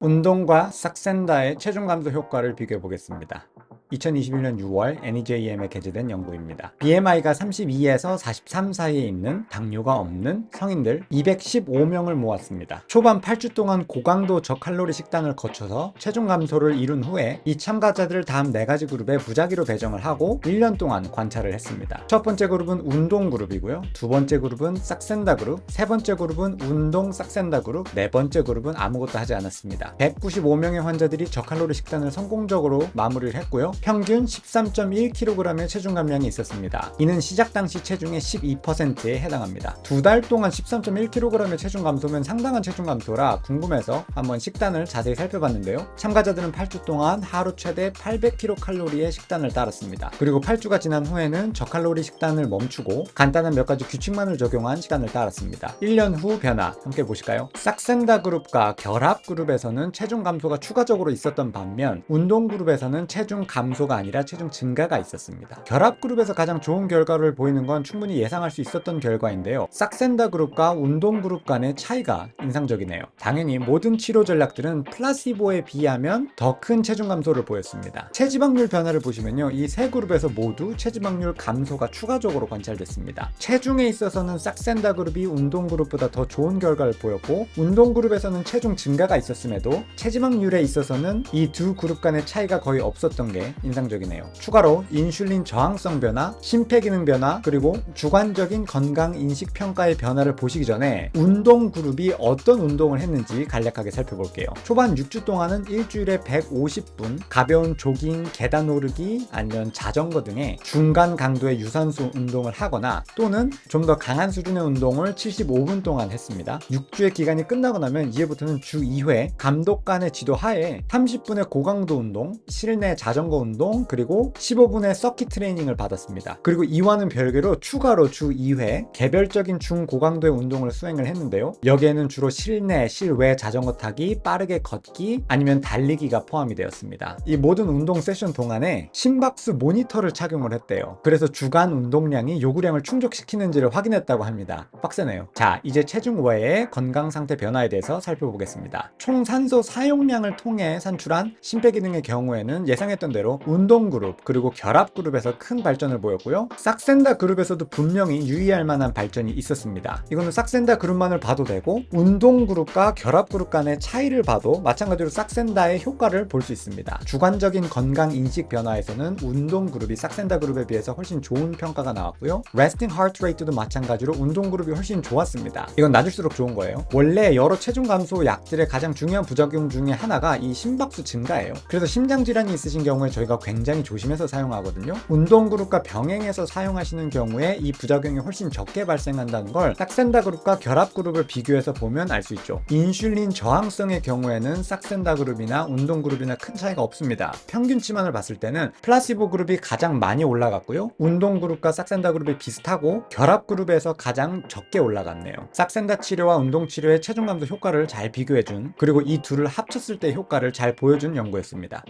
운동과 삭센다의 체중 감소 효과를 비교해 보겠습니다. 2021년 6월 NEJM에 게재된 연구입니다. BMI가 32에서 43 사이에 있는 당뇨가 없는 성인들 215명을 모았습니다. 초반 8주 동안 고강도 저칼로리 식단을 거쳐서 체중 감소를 이룬 후에 이 참가자들을 다음 4가지 그룹에 무작위로 배정을 하고 1년 동안 관찰을 했습니다. 첫 번째 그룹은 운동 그룹이고요. 두 번째 그룹은 싹센다 그룹, 세 번째 그룹은 운동 싹센다 그룹, 네 번째 그룹은 아무것도 하지 않았습니다. 195명의 환자들이 저칼로리 식단을 성공적으로 마무리를 했고요. 평균 13.1kg의 체중 감량이 있었습니다. 이는 시작 당시 체중의 12%에 해당합니다. 두 달 동안 13.1kg의 체중 감소면 상당한 체중 감소라 궁금해서 한번 식단을 자세히 살펴봤는데요. 참가자들은 8주 동안 하루 최대 800kcal의 식단을 따랐습니다. 그리고 8주가 지난 후에는 저칼로리 식단을 멈추고 간단한 몇 가지 규칙만을 적용한 시간을 따랐습니다. 1년 후 변화 함께 보실까요? 싹센다 그룹과 결합 그룹에서는 체중 감소가 추가적으로 있었던 반면 운동 그룹에서는 체중 감 소가 아니라 체중 증가가 있었습니다. 결합 그룹에서 가장 좋은 결과를 보이는 건 충분히 예상할 수 있었던 결과인데요. 싹센다 그룹과 운동 그룹 간의 차이가 인상적이네요. 당연히 모든 치료 전략들은 플라시보에 비하면 더 큰 체중 감소를 보였습니다. 체지방률 변화를 보시면요. 이 세 그룹에서 모두 체지방률 감소가 추가적으로 관찰됐습니다. 체중에 있어서는 싹센다 그룹이 운동 그룹보다 더 좋은 결과를 보였고 운동 그룹에서는 체중 증가가 있었음에도 체지방률에 있어서는 이 두 그룹 간의 차이가 거의 없었던 게 인상적이네요. 추가로 인슐린 저항성 변화, 심폐기능 변화, 그리고 주관적인 건강 인식 평가의 변화를 보시기 전에 운동 그룹이 어떤 운동을 했는지 간략하게 살펴볼게요. 초반 6주 동안은 일주일에 150분 가벼운 조깅, 계단 오르기, 아니면 자전거 등의 중간 강도의 유산소 운동을 하거나 또는 좀 더 강한 수준의 운동을 75분 동안 했습니다. 6주의 기간이 끝나고 나면 이제부터는 주 2회 감독관의 지도 하에 30분의 고강도 운동, 실내 자전거 운동, 그리고 15분의 서킷 트레이닝을 받았습니다. 그리고 이와는 별개로 추가로 주 2회 개별적인 중고강도의 운동을 수행을 했는데요. 여기에는 주로 실내, 실외 자전거 타기, 빠르게 걷기, 아니면 달리기가 포함이 되었습니다. 이 모든 운동 세션 동안에 심박수 모니터를 착용을 했대요. 그래서 주간 운동량이 요구량을 충족시키는지를 확인했다고 합니다. 빡세네요. 자, 이제 체중 외의 건강 상태 변화에 대해서 살펴보겠습니다. 총 산소 사용량을 통해 산출한 심폐기능의 경우에는 예상했던 대로 운동 그룹 그리고 결합 그룹에서 큰 발전을 보였고요. 싹센다 그룹에서도 분명히 유의할 만한 발전이 있었습니다. 이거는 싹센다 그룹만을 봐도 되고 운동 그룹과 결합 그룹 간의 차이를 봐도 마찬가지로 싹센다의 효과를 볼 수 있습니다. 주관적인 건강 인식 변화에서는 운동 그룹이 싹센다 그룹에 비해서 훨씬 좋은 평가가 나왔고요. 레스팅 하트 레이트도 마찬가지로 운동 그룹이 훨씬 좋았습니다. 이건 낮을수록 좋은 거예요. 원래 여러 체중 감소 약들의 가장 중요한 부작용 중에 하나가 이 심박수 증가예요. 그래서 심장 질환이 있으신 경우에 저희가 굉장히 조심해서 사용하거든요. 운동 그룹과 병행해서 사용하시는 경우에 이 부작용이 훨씬 적게 발생한다는 걸 싹센다 그룹과 결합 그룹을 비교해서 보면 알 수 있죠. 인슐린 저항성의 경우에는 싹센다 그룹이나 운동 그룹이나 큰 차이가 없습니다. 평균치만을 봤을 때는 플라시보 그룹이 가장 많이 올라갔고요. 운동 그룹과 싹센다 그룹이 비슷하고 결합 그룹에서 가장 적게 올라갔네요. 싹센다 치료와 운동 치료의 체중 감소 효과를 잘 비교해준 그리고 이 둘을 합쳤을 때 효과를 잘 보여준 연구였습니다.